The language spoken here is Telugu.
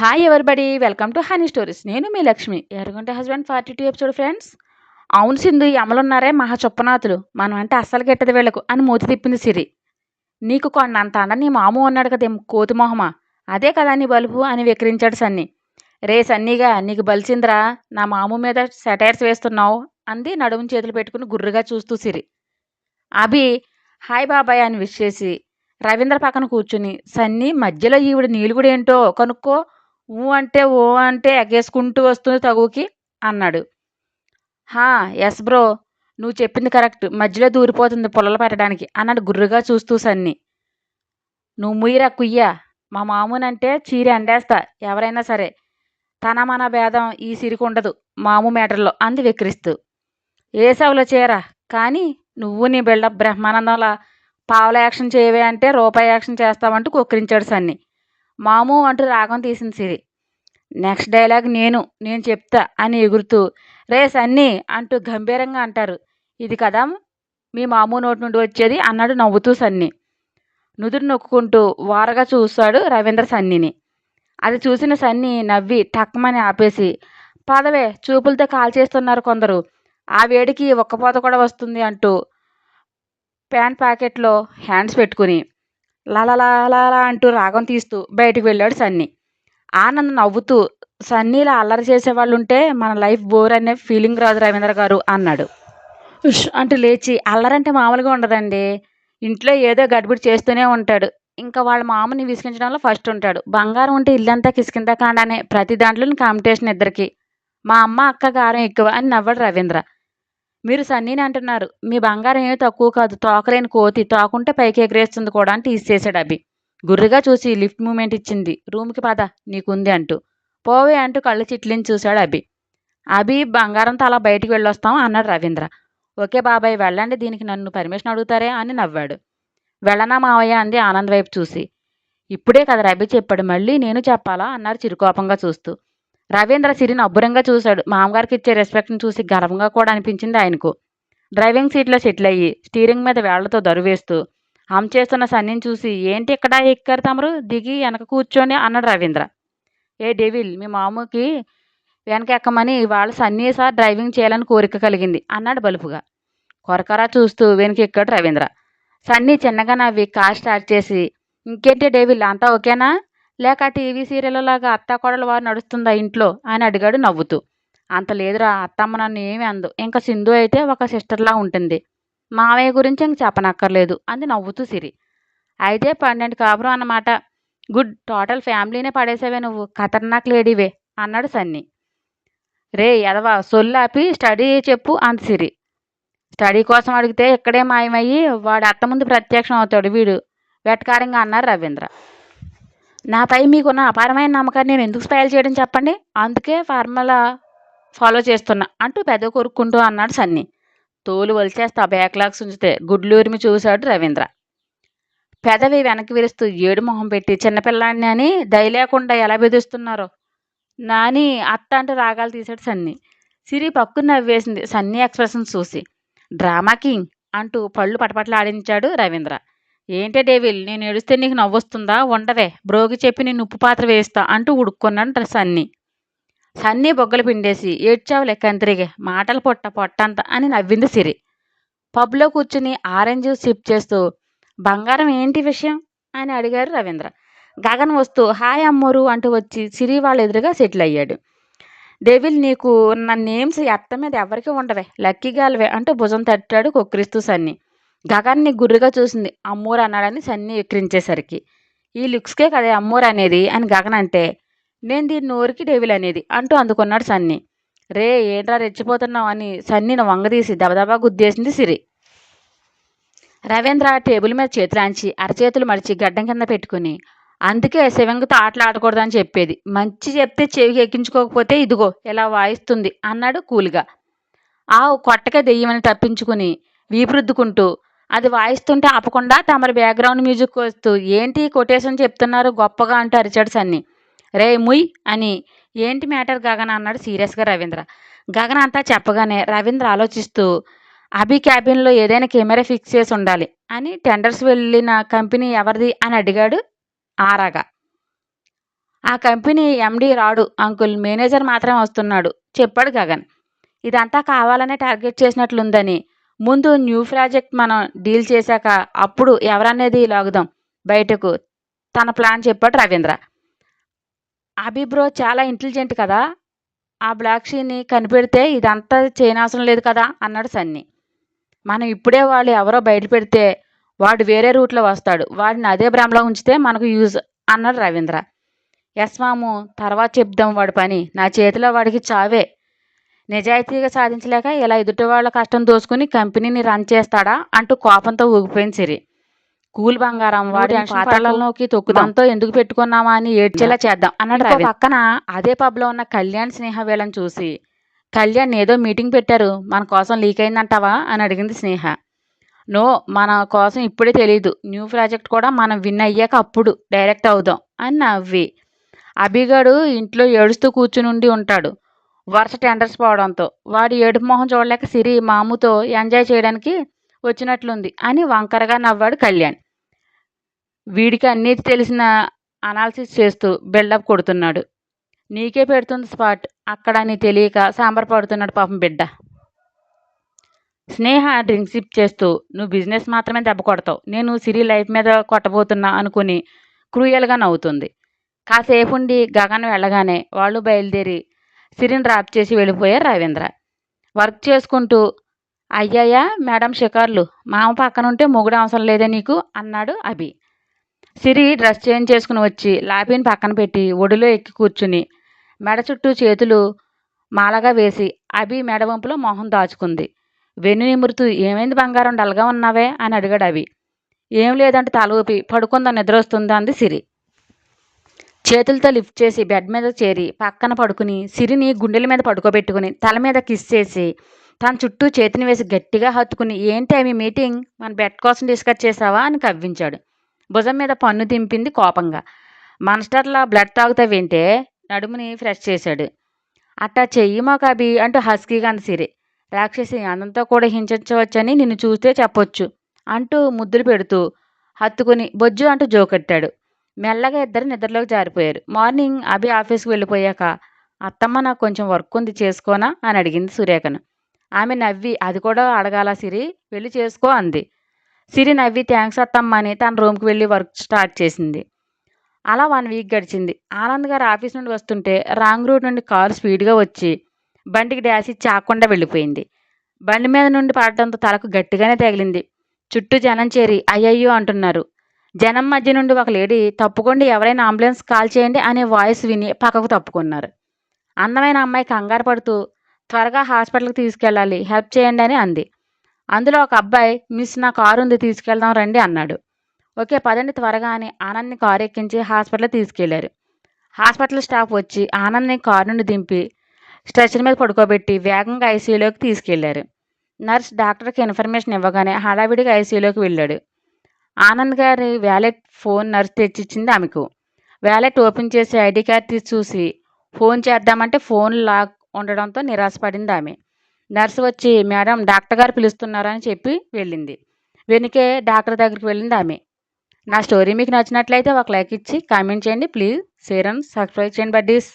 Hi everybody welcome to honey stories నేను మీ Lakshmi. Erragunta husband forty two episode friends అవును సింధు ఈ అమలున్నారే మహా చొప్పనాథులు. మనం అంటే అస్సలు గెట్టదు వీళ్ళకు అని మూతి తిప్పింది సిరి. నీకు కొండంత అండ నీ మాము ఉన్నాడు కదేం కోతి మొహమా? అదే కదా నీ బలుపు అని విక్రించాడు సన్ని. రే సన్నీగా నీకు బలిసిందిరా నా మాము మీద సెటైర్స్ వేస్తున్నావు అంది నడుము చేతులు పెట్టుకుని గుర్రుగా చూస్తూ సిరి. అభి హాయ్ బాబాయ్ అని విష్ చేసి రవీంద్ర పక్కన కూర్చుని సన్నీ మధ్యలో ఈవిడ నీళ్ళు కూడా ఏంటో కనుక్కో ఊ అంటే ఓ అంటే ఎగేసుకుంటూ వస్తుంది తగుకి అన్నాడు. హా ఎస్ బ్రో నువ్వు చెప్పింది కరెక్ట్. మధ్యలో దూరిపోతుంది పొలలు పెట్టడానికి అన్నాడు గుర్రుగా చూస్తూ సన్ని. నువ్వు ముయ్యరా కుయ్యా మా మామూనంటే చీర ఎండేస్తా ఎవరైనా సరే. తన మన భేదం ఈ సిరికి ఉండదు మాము మేటర్లో అంది విక్రిస్తూ. ఏసవులో చీర? కానీ నువ్వు నీ బిల్డప్ బ్రహ్మానందంలా పావుల యాక్షన్ చేయవే అంటే రూపాయి యాక్షన్ చేస్తామంటూ కొక్కిరించాడు సన్ని. మాము అంటూ రాగం తీసింది సిరి. నెక్స్ట్ డైలాగ్ నేను నేను చెప్తా అని ఎగురుతూ రే సన్నీ అంటూ గంభీరంగా అంటారు. ఇది కదా మీ మాము నోటి నుండి వచ్చేది అన్నాడు నవ్వుతూ సన్ని. నుదురు నొక్కుంటూ వారగా చూస్తాడు రవీంద్ర సన్నీని. అది చూసిన సన్నీ నవ్వి టక్మని ఆపేసి పదవే చూపులతో కాల్ చేస్తున్నారు కొందరు. ఆ వేడికి ఒక్కపోత కూడా వస్తుంది అంటూ ప్యాంట్ ప్యాకెట్లో హ్యాండ్స్ పెట్టుకుని లాలా అంటూ రాగం తీస్తూ బయటికి వెళ్ళాడు సన్నీ. ఆనంద్ నవ్వుతూ సన్నీలా అల్లరి చేసేవాళ్ళు ఉంటే మన లైఫ్ బోర్ అనే ఫీలింగ్ రాదు రవీంద్ర గారు అన్నాడు. ఉష్ అంటూ లేచి అల్లరంటే మామూలుగా ఉండదండి. ఇంట్లో ఏదో గడిబిడి చేస్తూనే ఉంటాడు. ఇంకా వాళ్ళ మామని విసిగించడంలో ఫస్ట్ ఉంటాడు. బంగారం ఉంటే ఇల్లంతా కిసికిందా కాండానే ప్రతి దాంట్లోని కాంపిటీషన్ ఇద్దరికి. మా అమ్మ అక్క గారం ఎక్కువ అని నవ్వాడు రవీంద్ర. మీరు సన్నీని అంటున్నారు. మీ బంగారం ఏమీ తక్కువ కాదు. తోకలేని కోతి. తోకుంటే పైకి ఎగరేస్తుంది కూడా అని తీసేసాడు అభి. గుర్రుగా చూసి లిఫ్ట్ మూమెంట్ ఇచ్చింది. రూమ్కి పద నీకుంది అంటూ. పోవే అంటూ కళ్ళు చిట్లిని చూశాడు అభి. అభి బంగారంతో అలా బయటికి వెళ్ళొస్తాం అన్నాడు రవీంద్ర. ఓకే బాబాయ్ వెళ్ళండి. దీనికి నన్ను పర్మిషన్ అడుగుతారే అని నవ్వాడు. వెళ్ళనా మావయ్య అంది ఆనంద్ వైపు చూసి. ఇప్పుడే కదా రవి చెప్పాడు. మళ్ళీ నేను చెప్పాలా? అన్నారు చిరుకోపంగా చూస్తూ. రవీంద్ర సిరిని అబ్బురంగా చూశాడు. మామగారికి ఇచ్చే రెస్పెక్ట్ని చూసి గర్వంగా కూడా అనిపించింది ఆయనకు. డ్రైవింగ్ సీట్లో సెటిల్ అయ్యి స్టీరింగ్ మీద వేళ్ళతో దరువేస్తూ హమ్ చేస్తున్న సన్నిని చూసి ఏంటి ఇక్కడ ఎక్కారు తమరు దిగి వెనక కూర్చొని అన్నాడు రవీంద్ర. ఏ డెవిల్ మీ మామూకి వెనక ఎక్కమని వాళ్ళ సన్నీ సార్ డ్రైవింగ్ చేయాలని కోరిక కలిగింది అన్నాడు బలుపుగా. కొరకరా చూస్తూ వెనక ఎక్కాడు రవీంద్ర. సన్నీ చిన్నగా నవ్వి కార్ స్టార్ట్ చేసి ఇంకేంటి డేవిల్ అంతా ఓకేనా? లేక టీవీ సీరియల్ లాగా అత్త కొడల వారు నడుస్తుందా ఇంట్లో? అని అడిగాడు నవ్వుతూ. అంత లేదురా అత్తమ్మ నన్ను ఏమి అందు. ఇంకా సింధు అయితే ఒక సిస్టర్లా ఉంటుంది. మావయ్య గురించి ఇంక చెప్పనక్కర్లేదు అంది నవ్వుతూ సిరి. అయితే పన్నెండు కాపురం అన్నమాట. గుడ్ టోటల్ ఫ్యామిలీనే పడేసావే నువ్వు. ఖతర్నాక్ లేడీవే అన్నాడు సన్నీ. రే ఎదవా సొల్లాపి స్టడీ చెప్పు అంత సిరి. స్టడీ కోసం అడిగితే ఇక్కడే మాయమయ్యి వాడు అత్త ముందు ప్రత్యక్షం అవుతాడు వీడు. వెటకారంగా అన్నారు రవీంద్ర. నాపై మీకున్న అపారమైన నమ్మకాన్ని నేను ఎందుకు స్పైల్ చేయడం చెప్పండి? అందుకే ఫార్ములా ఫాలో చేస్తున్నా. అంటూ పెద్ద కొరుక్కుంటూ అన్నాడు సన్నీ. తోలు వలిచేస్తా బ్యాక్లాగ్స్ ఉంచితే గుడ్లూరిమి చూశాడు రవీంద్ర. పెదవి వెనక్కి విరుస్తూ ఏడు మొహం పెట్టి చిన్నపిల్లాడిని అని దయ లేకుండా ఎలా బెదిరిస్తున్నారో? నాని అత్త అంటూ రాగాలు తీశాడు సన్నీ. సిరి పక్కు నవ్వేసింది సన్నీ ఎక్స్ప్రెషన్ చూసి. డ్రామా కింగ్ అంటూ పళ్ళు పటపటలాడించాడు రవీంద్ర. ఏంటే డేవిల్ నేను ఏడిస్తే నీకు నవ్వొస్తుందా? ఉండదే బ్రోకి చెప్పి నేను ఉప్పు పాత్ర వేస్తా అంటూ ఉడుక్కున్నాడు సన్నీ. సన్నీ బొగ్గలు పిండేసి ఏడ్చావు లెక్కంతిరిగే మాటలు పొట్ట పొట్టంత అని నవ్వింది సిరి. పబ్లో కూర్చుని ఆరెంజ్ సిప్ చేస్తూ బంగారం ఏంటి విషయం? అని అడిగారు రవీంద్ర. గగన్ వస్తూ హాయ్ అమ్మోరు అంటూ వచ్చి సిరి వాళ్ళ ఎదురుగా సెటిల్ అయ్యాడు. డెవిల్ నీకు నా నేమ్స్ ఎత్త మీద ఎవరికి ఉండవే లక్కీగాలవే అంటూ భుజం తట్టాడు కొక్కిరిస్తూ సన్నీ. గగన్ని గుర్రుగా చూసింది. అమ్మూరు అన్నాడని సన్ని ఎక్కిరించేసరికి. ఈ లుక్స్కే కదే అమ్మూరు అనేది అని గగన్ అంటే నేను దీని నోరికి డేవిల్ అనేది అంటూ అందుకున్నాడు సన్ని. రే ఏంట్రా రెచ్చిపోతున్నావు అని సన్నిని వంగదీసి దబదబా గుద్దేసింది సిరి. రవీంద్ర టేబుల్ మీద చేతులాంచి అరచేతులు మడిచి గడ్డం కింద పెట్టుకుని అందుకే శివంగితో ఆటలు ఆడకూడదని చెప్పేది. మంచి చెప్తే చెవికి ఎక్కించుకోకపోతే ఇదిగో ఇలా వాయిస్తుంది అన్నాడు కూలిగా. ఆవు కొట్టక దెయ్యమని తప్పించుకుని వీపురుద్దుకుంటూ అది వాయిస్తుంటే ఆపకుండా తమరి బ్యాక్గ్రౌండ్ మ్యూజిక్ వస్తూ ఏంటి కొటేషన్ చెప్తున్నారు? గొప్పగా అంటూ అరిచాడు సన్ని రే ముయ్ అని ఏంటి మ్యాటర్ గగన్? అన్నాడు సీరియస్గా రవీంద్ర. గగన్ అంతా చెప్పగానే రవీంద్ర ఆలోచిస్తూ అభి క్యాబిన్లో ఏదైనా కెమెరా ఫిక్స్ చేసి ఉండాలి అని టెండర్స్ వెళ్ళిన కంపెనీ ఎవరిది అని అడిగాడు ఆరాగా. ఆ కంపెనీ ఎండీ రాడు అంకుల్ మేనేజర్ మాత్రమే వస్తున్నాడు చెప్పాడు గగన్. ఇదంతా కావాలనే టార్గెట్ చేసినట్లుందని ముందు న్యూ ప్రాజెక్ట్ మనం డీల్ చేశాక అప్పుడు ఎవరనేది లాగుదాం. బయటకు తన ప్లాన్ చెప్పాడు రవీంద్ర. అభిబ్రో చాలా ఇంటెలిజెంట్ కదా. ఆ బ్లాక్ షీని కనిపెడితే ఇదంతా చేయనవసరం లేదు కదా అన్నాడు సన్నీ. మనం ఇప్పుడే వాళ్ళు ఎవరో బయట పెడితే వాడు వేరే రూట్లో వస్తాడు. వాడిని అదే భ్రమలో ఉంచితే మనకు యూజ్ అన్నాడు రవీంద్ర. ఎస్ మాము తర్వాత చెప్దాం వాడి పని. నా చేతిలో వాడికి చావే. నిజాయితీగా సాధించలేక ఇలా ఎదుటి వాళ్ళ కష్టం దోసుకుని కంపెనీని రన్ చేస్తాడా అంటూ కోపంతో ఊగిపోయింది సిరి. కూల్ బంగారం వాడి పాత్రలలోకి తొక్కుదంతో ఎందుకు పెట్టుకున్నామా అని ఏడ్చేలా చేద్దాం అన్నాడు రవి పక్కన అదే పబ్లో ఉన్న కళ్యాణ్ స్నేహ వీళ్ళని చూసి కళ్యాణ్ ఏదో మీటింగ్ పెట్టారు మన కోసం లీక్ అయిందంటావా? అని అడిగింది స్నేహ. నో మన కోసం ఇప్పుడే తెలియదు న్యూ ప్రాజెక్ట్ కూడా మనం విన్ అయ్యాక అప్పుడు డైరెక్ట్ అవుదాం అని నవ్వి. అభిగాడు ఇంట్లో ఏడుస్తూ కూర్చుని ఉండి ఉంటాడు. వరుస టెండర్స్ పోవడంతో. వాడి ఏడుపు మొహం చూడలేక సిరి మాముతో ఎంజాయ్ చేయడానికి వచ్చినట్లుంది అని వంకరగా నవ్వాడు కళ్యాణ్. వీడికి అన్నీ తెలిసిన అనాలిసిస్ చేస్తూ బిల్డప్ కొడుతున్నాడు. నీకే పెడుతుంది స్పాట్ అక్కడ నీ తెలియక సాంబార్ పడుతున్నాడు పాపం బిడ్డ. స్నేహ డ్రింక్స్ సిప్ చేస్తూ నువ్వు బిజినెస్ మాత్రమే దెబ్బ కొడతావు. నేను సిరి లైఫ్ మీద కొట్టబోతున్నా అనుకుని క్రూయల్గా నవ్వుతుంది. కాసేపు ఉండి గగన్ వెళ్ళగానే వాళ్ళు బయలుదేరి సిరిని డ్రాప్ చేసి వెళ్ళిపోయారు రవీంద్ర. వర్క్ చేసుకుంటూ అయ్యాయా మేడం షికార్లు మామ పక్కన ఉంటే మొగుడు అవసరం లేదే నీకు అన్నాడు అభి. సిరి డ్రెస్ చేంజ్ చేసుకుని వచ్చి లాపిని పక్కన పెట్టి ఒడిలో ఎక్కి కూర్చుని మెడ చుట్టూ చేతులు మాలగా వేసి అభి మెడవంపులో మొహం దాచుకుంది. వెన్ను నిమురుతూ ఏమైంది బంగారం డల్గా ఉన్నావే? అని అడిగాడు అభి. ఏం లేదంటే తల ఊపి పడుకుందా నిద్ర వస్తుందా? అంది సిరి. చేతులతో లిఫ్ట్ చేసి బెడ్ మీద చేరి పక్కన పడుకుని సిరిని గుండెల మీద పడుకోబెట్టుకుని తల మీద కిస్ చేసి తన చుట్టూ చేతిని వేసి గట్టిగా హత్తుకుని ఏంటి అవి మీటింగ్? మన బెడ్ కోసం డిస్కస్ చేసావా? అని కవ్వించాడు. భుజం మీద పన్ను దింపింది కోపంగా. మనస్టర్లా బ్లడ్ తాగుతావేంటే? నడుముని ఫ్రెష్ చేశాడు. అట్టా చెయ్యి మాకు అభి అంటూ హస్కీగా అంది సిరి. రాక్షసి అందంతో కూడా హింసించవచ్చని నిన్ను చూస్తే చెప్పొచ్చు అంటూ ముద్దులు పెడుతూ హత్తుకుని బొజ్జు అంటూ జోకెట్టాడు. మెల్లగా ఇద్దరు నిద్రలోకి జారిపోయారు. మార్నింగ్ అభి ఆఫీస్కి వెళ్ళిపోయాక అత్తమ్మ నాకు కొంచెం వర్క్ ఉంది చేసుకోనా? అని అడిగింది సురేఖను ఆమె నవ్వి అది కూడా అడగాల సిరి? వెళ్ళి చేసుకో అంది. సిరి నవ్వి థ్యాంక్స్ అత్తమ్మ అని తన రూమ్కి వెళ్ళి వర్క్ స్టార్ట్ చేసింది. అలా వన్ వీక్ గడిచింది. ఆనంద్ గారు ఆఫీస్ నుండి వస్తుంటే రాంగ్ రూట్ నుండి కారు స్పీడ్గా వచ్చి బండికి డాష్ ఇచ్చి ఆకుండా వెళ్ళిపోయింది. బండి మీద నుండి పడటంతో తలకు గట్టిగానే తగిలింది. చుట్టూ జనం చేరి అయ్యయ్యో అంటున్నారు. జనం మధ్య నుండి ఒక లేడీ తప్పుకోండి ఎవరైనా అంబులెన్స్ కాల్ చేయండి అనే వాయిస్ విని పక్కకు తప్పుకున్నారు. అందమైన అమ్మాయి కంగారు పడుతూ త్వరగా హాస్పిటల్కి తీసుకెళ్ళాలి హెల్ప్ చేయండి అని అంది. అందులో ఒక అబ్బాయి మిస్ నా కారు ఉంది తీసుకెళ్దాం రండి అన్నాడు. ఓకే పదండి త్వరగా అని ఆనంద్ని కారు ఎక్కించి హాస్పిటల్ తీసుకెళ్ళారు. హాస్పిటల్ స్టాఫ్ వచ్చి ఆనంద్ని కారు నుండి దింపి స్ట్రెచర్ మీద పడుకోబెట్టి వేగంగా ఐసీయూలోకి తీసుకెళ్ళారు. నర్స్ డాక్టర్కి ఇన్ఫర్మేషన్ ఇవ్వగానే హడావిడిగా ఐసీయూలోకి వెళ్ళాడు. ఆనంద్ గారి వ్యాలెట్ ఫోన్ నర్స్ తెచ్చిచ్చింది ఆమెకు. వ్యాలెట్ ఓపెన్ చేసి ఐడి కార్డ్ తీసి చూసి ఫోన్ చేద్దామంటే ఫోన్ లాక్ ఉండడంతో నిరాశపడింది ఆమె. నర్సు వచ్చి మేడం డాక్టర్ గారు పిలుస్తున్నారని చెప్పి వెళ్ళింది. వెనుకే డాక్టర్ దగ్గరికి వెళ్ళింది ఆమె. నా స్టోరీ మీకు నచ్చినట్లయితే ఒక లైక్ ఇచ్చి కామెంట్ చేయండి. ప్లీజ్ షేర్ అండ్ సబ్స్క్రైబ్ చేయండి బడ్డీస్.